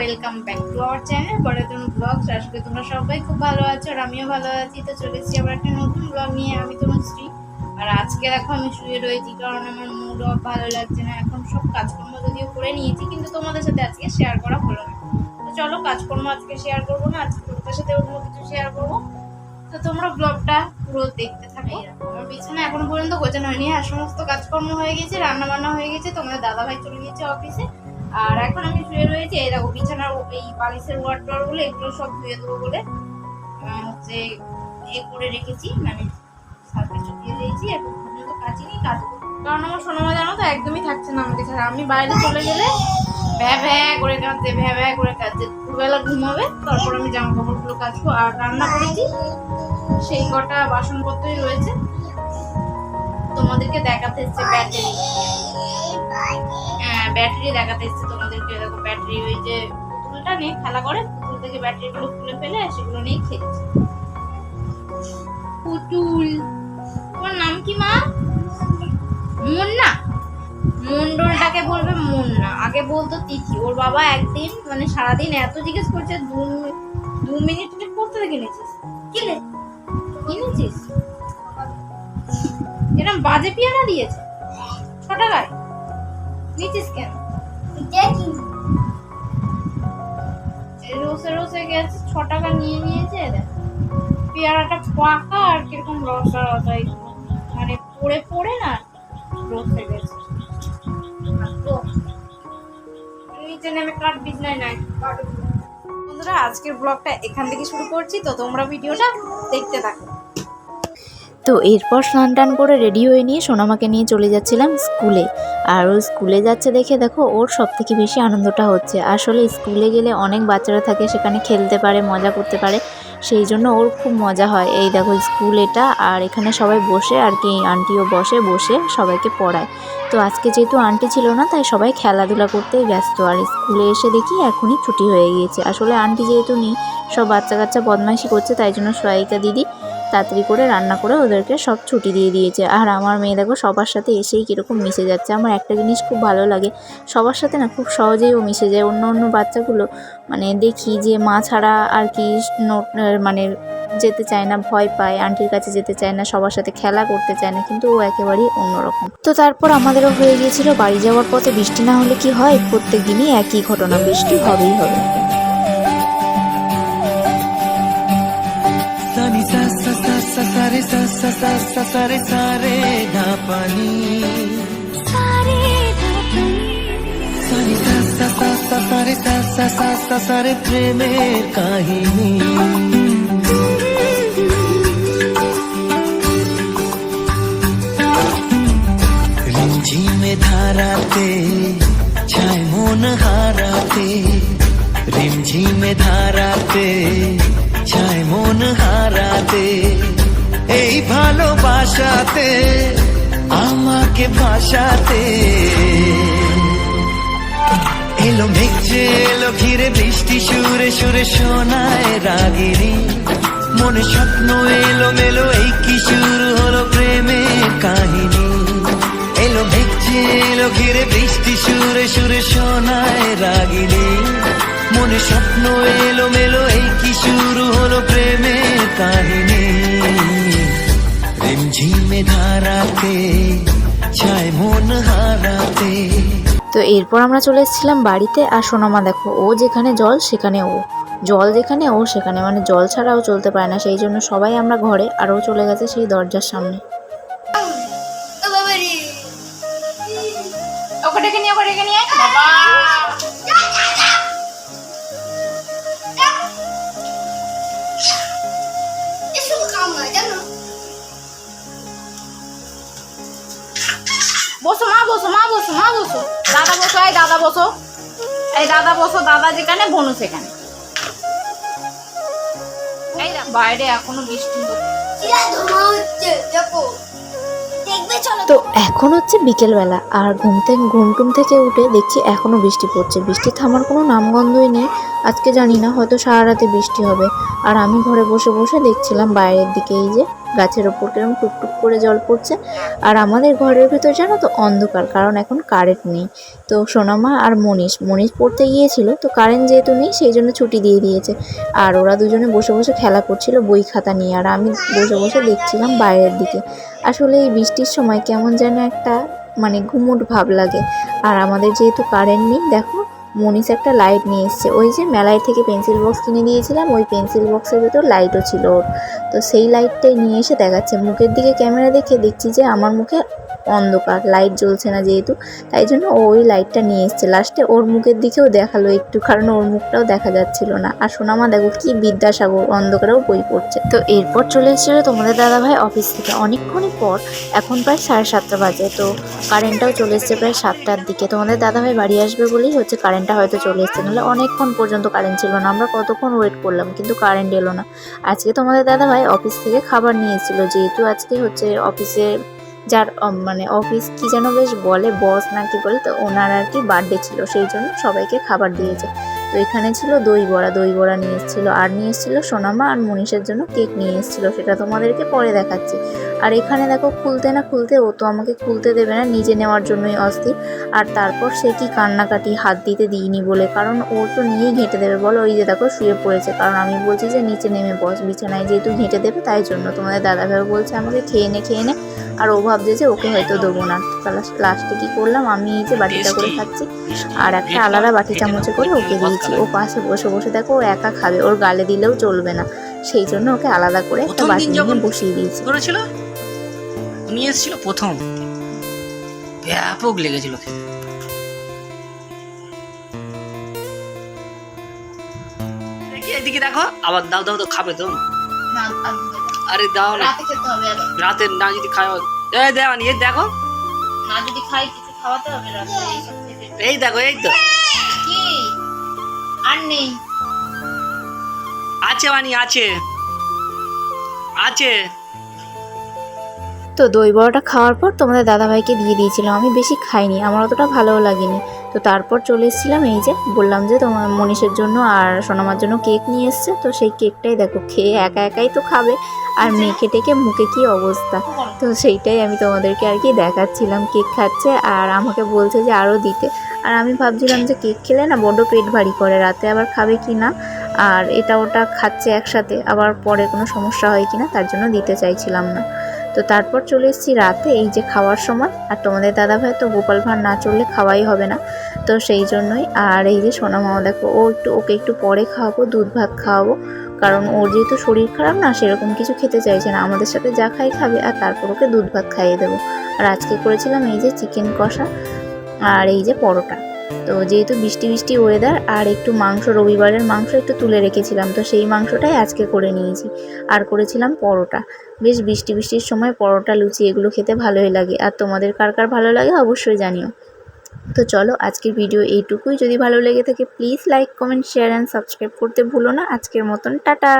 Welcome back to our channel বড়তন vlogs আজকে তোমরা সবাই খুব ভালো আছো আর আমিও ভালো আছি। তো চলে এসেছি আবার একটা নতুন ব্লগ নিয়ে। আমি তনুশ্রী আর আজকে দেখো আমি শুয়ে রয়েছি কারণ আমার মুড অফ ভালো লাগছে না। এখন সব কাজকর্ম যদিও করে নিয়েছি, কিন্তু তোমাদের সাথে আজকে শেয়ার করা হলো না। তো চলো কাজকর্ম আজকে শেয়ার করব না। আজকে তোমাদের সাথে অন্য কিছু শেয়ার করব। তো তোমরা ব্লগটা পুরো দেখতে থাকো আমার বিছানা এখনও পর্যন্ত গোছানো হয়নি। আর সমস্ত কাজকর্ম হয়ে গেছে রান্না বান্না হয়ে গেছে। তোমাদের দাদা ভাই চলে গিয়েছে অফিসে আর এখন আমি শুয়ে রয়েছি, এই দেখো বিছানার এই বালিশেরগুলো, এগুলো সব ধুয়ে দেবো বলে হচ্ছে এ করে রেখেছি মানে সার্ফে চুকিয়ে দিয়েছি কাচিনি কাজ কারণ আমার সোনামা জানো তো একদমই থাকছে না আমাকে ছাড়া আমি বাইরে চলে গেলে ভ্যা ভ্যা করে কাঁদছে, ভ্যা ভ্যা করে কাঁদছে। দুবেলা ঘুমাবে, তারপর আমি জামা কাপড়গুলো কাচবো আর রান্না করেছি। সেই কটা বাসনপত্রই রয়েছে। তোমাদেরকে দেখাতে এসছে ব্যাটারি ব্যাটারি দেখাতে এসছে তোমাদেরকে দেখো ব্যাটারি ওই যে পুতুলটা নিয়ে খেলা করে, পুতুল থেকে ব্যাটারিগুলো খুলে ফেলে, সেগুলো নিয়ে খেলছে। পুতুল। তোমার নাম কি মা? মুন্না। মন্ডলটাকে বলবে মুন্না। আগে বলতো তিথি। ওর বাবা একদিন মানে সারাদিন এত জিজ্ঞেস করছে, দু দু মিনিট করতে থেকে কিনেছিস কিনে? কিনেছিস? এরকম বাজে পিয়ারা দিয়েছে। ছ টাকায় নিচ্ছিস কেন রোসে রোসে গেছে ছ টাকা নিয়ে নিয়েছে পেয়ারাটা পাকা আর কীরকম রসা রসা মানে পড়ে পড়ে না রসে গেছে। নিচে নেমে কাট বিজনায় নাই। বন্ধুরা আজকের ব্লগটা এখান থেকে শুরু করছি। তো তোমরা ভিডিওটা দেখতে থাকো। তো এরপর স্নান টান করে রেডি হয়ে নিয়ে সোনামাকে নিয়ে চলে যাচ্ছিলাম স্কুলে। আর ও স্কুলে যাচ্ছে দেখে দেখো ওর সব থেকে বেশি আনন্দটা হচ্ছে। আসলে স্কুলে গেলে অনেক বাচ্চারা থাকে, সেখানে খেলতে পারে, মজা করতে পারে। সেই জন্য ওর খুব মজা হয়। এই দেখো স্কুল এটা, আর এখানে সবাই বসে, আর কি আন্টিও বসে বসে সবাইকে পড়ায়। তো আজকে যেহেতু আন্টি ছিল না, তাই সবাই খেলাধুলা করতেই ব্যস্ত। আর স্কুলে এসে দেখি এখনই ছুটি হয়ে গিয়েছে। আসলে আন্টি যেহেতু নেই, সব বাচ্চা কাচ্চা বদমাইশি করছে, তাই জন্য সহায়িকা দিদি তাড়াতাড়ি করে রান্না করে ওদেরকে সব ছুটি দিয়ে দিয়েছে। আর আমার মেয়ে দেখো সবার সাথে এসেই কীরকম মিশে যাচ্ছে। আমার একটা জিনিস খুব ভালো লাগে, সবার সাথে না খুব সহজেই ও মিশে যায়। অন্য অন্য বাচ্চাগুলো মানে দেখি যে মা ছাড়া আর কি মানে যেতে চায় না, ভয় পায়, আন্টির কাছে যেতে চায় না, সবার সাথে খেলা করতে চায় না, কিন্তু ও একেবারেই অন্যরকম। তো তারপর আমাদেরও হয়ে গিয়েছিল বাড়ি যাওয়ার পথে বৃষ্টি না হলে কি হয়? প্রত্যেক দিনই একই ঘটনা, বৃষ্টি হবেই হবে। सा सा सा सा रे सा सा सा सा सा रे सा रे धा पानी सानी सा सा सा सा सा रे सा सा सा सा सा रे প্রেমের কাহিনী রিমঝিমে ধারাতে ছায় মন হারাতে রিমঝিমে ধারাতে ছায় মন হারাতে, এই ভালোবাসাতে, আমাকে ভাসাতে এলো মেঘছে এলো ঘিরে বৃষ্টি, সুরে সুরে শোনায় রাগিনী। মনে স্বপ্ন এলো মেলো, এই কি শুরু হলো প্রেমের কাহিনী। এলো মেঘছে এলো ঘিরে বৃষ্টি, সুরে সুরে শোনায় রাগিনী। মনে স্বপ্ন এলো মেলো, এই এরপর আমরা চলে এসেছিলাম বাড়িতে। আর সোনামা দেখো ও যেখানে জল সেখানে ও। জল যেখানে ও সেখানে। মানে জল ছাড়াও চলতে পারে না। সেই জন্য সবাই আমরা ঘরে আর ও চলে গেছে সেই দরজার সামনে। ওকে ডেকে নিয়ে ওকে ডেকে নিয়ে। বাবা! বসো মা বসো মা বসো মা বসো। দাদা বসো এই দাদা বসো। এই দাদা বসো দাদা যেখানে বনু সেখানে। এই বাইরে এখনও বৃষ্টি হচ্ছে। তো এখন হচ্ছে বিকেলবেলা আর ঘুম থেকে ঘুমটুম থেকে উঠে দেখছি এখনও বৃষ্টি পড়ছে। বৃষ্টি থামার কোনো নামগন্ধই নেই। আজকে জানি না হয়তো সারা রাতে বৃষ্টি হবে। আর আমি ঘরে বসে বসে দেখছিলাম বাইরের দিকে এই যে গাছের ওপর কীরকম টুকটুক করে জল পড়ছে। আর আমাদের ঘরের ভেতর জানো তো অন্ধকার, কারণ এখন কারেন্ট নেই। তো সোনামা আর মনীষ মনীষ পড়তে গিয়েছিল, তো কারেন্ট যেহেতু নেই, সেই জন্য ছুটি দিয়ে দিয়েছে। আর ওরা দুজনে বসে বসে খেলা করছিল বই খাতা নিয়ে, আর আমি বসে বসে দেখছিলাম বাইরের দিকে। আসলে এই বৃষ্টির সময় কেমন যেন একটা মানে ঘুমুট ভাব লাগে। আর আমাদের যেহেতু কারেন্ট নেই, দেখো মনীষ একটা লাইট নিয়ে এসছে। ওই যে মেলায় থেকে পেন্সিল বক্স কিনে দিয়েছিলাম, ওই পেন্সিল বক্সের ভেতর লাইটও ছিল ওর। তো সেই লাইটটাই নিয়ে এসে দেখাচ্ছে। মুখের দিকে ক্যামেরা দেখে দেখছি যে আমার মুখে অন্ধকার লাইট জ্বলছে না যেহেতু, তাই জন্য ওই লাইটটা নিয়ে এসছে। লাস্টে ওর মুখের দিকেও দেখাল একটু, কারণ ওর মুখটাও দেখা যাচ্ছিল না। আর সোনামা, দেখো কি বিদ্যাসাগর, অন্ধকারেও বই পড়ছে। তো এরপর চলে এসেছিল তোমাদের দাদাভাই অফিস থেকে। অনেকক্ষণই পর, এখন প্রায় সাড়ে সাতটা বাজে, তো কারেন্টটাও চলে এসছে প্রায় সাতটার দিকে। তোমাদের দাদাভাই বাড়ি আসবে বলেই হচ্ছে কারেন্টটা হয়তো চলে এসছে, নাহলে অনেকক্ষণ পর্যন্ত কারেন্ট ছিল না। আমরা কতক্ষণ ওয়েট করলাম, কিন্তু কারেন্ট এলো না। আজকে তোমাদের দাদাভাই অফিস থেকে খাবার নিয়ে এসেছিল, যেহেতু আজকে হচ্ছে অফিসে যার মানে অফিস কি যেন বেশ বলে বস না কি বলে, তো ওনার আর কি বার্থডে ছিল, সেই জন্য সবাইকে খাবার দিয়েছে। তো এখানে ছিল দই বড়া দই বড়া নিয়ে এসেছিল, আর নিয়ে এসেছিল সোনামা আর মনীষের জন্য কেক নিয়ে এসেছিল, সেটা তোমাদেরকে পরে দেখাচ্ছি। আর এখানে দেখো খুলতে না খুলতে ও তো আমাকে খুলতে দেবে না নিজে নেওয়ার জন্যই অস্থির। আর তারপর সে কি কান্নাকাটি হাত দিতে দিইনি বলে কারণ ও তো নিয়েই ঘেঁটে দেবে। বলো ওই যে দেখো শুয়ে পড়েছে। কারণ আমি বলছি যে নিচে নেমে বস বিছানায় যেহেতু ঘেঁটে দেবে তাই জন্য তোমাদের দাদাভাই বলছে আমাকে খেয়ে নে খেয়ে নে। আর ও ভাবছে যে ওকে হয়তো দেবো না। লাস্টে কি করলাম? আমি এই যে বাটিটা করে খাচ্ছি আর একটা আলাদা বাটি চামচে করে ওকে দিয়েছি। ও পাশে বসে বসে দেখো ও একা খাবে ওর গালে দিলেও চলবে না। সেই জন্য ওকে আলাদা করে একটা বাটি নিয়ে বসিয়ে দিয়েছি। নিয়ে এসেছিল প্রথম। ব্যাপক লেগেছিল খেতে। এদিকে দেখো আবার দাও দাও তো। খাবে তো। আরে দাও না রাতে না যদি খায় এই দেওয়া নি এই দেখো। না যদি খাই কিছু খাওয়াতে হবে রাতে। এই দেখো এই তো। কি? আর নেই। আছে বানি আছে। আছে। তো দই বড়াটা খাওয়ার পর তোমাদের দাদাভাইকে দিয়ে দিয়েছিলাম। আমি বেশি খাইনি আমার অতটা ভালোও লাগেনি। তো তারপর চলে এসেছিলাম এই যে বললাম যে তোমার মনীষের জন্য আর সোনামার জন্য কেক নিয়ে এসছে। তো সেই কেকটাই দেখো খেয়ে একা একাই তো খাবে। আর মেখে টেকে মুখে কি অবস্থা? তো সেইটাই আমি তোমাদেরকে আর কি দেখাচ্ছিলাম কেক খাচ্ছে আর আমাকে বলছে যে আরও দিতে। আর আমি ভাবছিলাম যে কেক খেলে না বড্ড পেট ভারী করে রাতে আবার খাবে কি না? আর এটা ওটা খাচ্ছে একসাথে আবার পরে কোনো সমস্যা হয় কি না তার জন্য দিতে চাইছিলাম না। তো তারপর চলে এসেছি রাতে, এই যে খাওয়ার সময়। আর তোমাদের দাদাভাই তো গোপাল ভাঁড় না চললে খাওয়াই হবে না। তো সেই জন্যই, আর এই যে সোনা মামা, দেখো, ও একটু, ওকে একটু পরে খাওয়াবো, দুধ ভাত খাওয়াবো। কারণ ওর যেহেতু শরীর খারাপ না, সেরকম কিছু খেতে চাইছে না। আমাদের সাথে যা খাই খাবে, আর তারপর ওকে দুধ ভাত খাইয়ে দেবো। আর আজকে করেছিলাম এই যে চিকেন কষা, আর এই যে পরোটা। তো যেহেতু বৃষ্টি বৃষ্টি ওয়েদার আর একটু মাংস, রবিবারের মাংস একটু তুলে রেখেছিলাম, তো সেই মাংসটাই আজকে করে নিয়েছি। আর করেছিলাম পরোটা। বেশ বৃষ্টি বৃষ্টির সময় পরোটা, লুচি এগুলো খেতে ভালোই লাগে। আর তোমাদের কার কার ভালো লাগে অবশ্যই জানিও। তো চলো, আজকের ভিডিও এইটুকুই। যদি ভালো লেগে থাকে please like comment share and subscribe করতে ভুলো না। আজকের মতন, টাটা!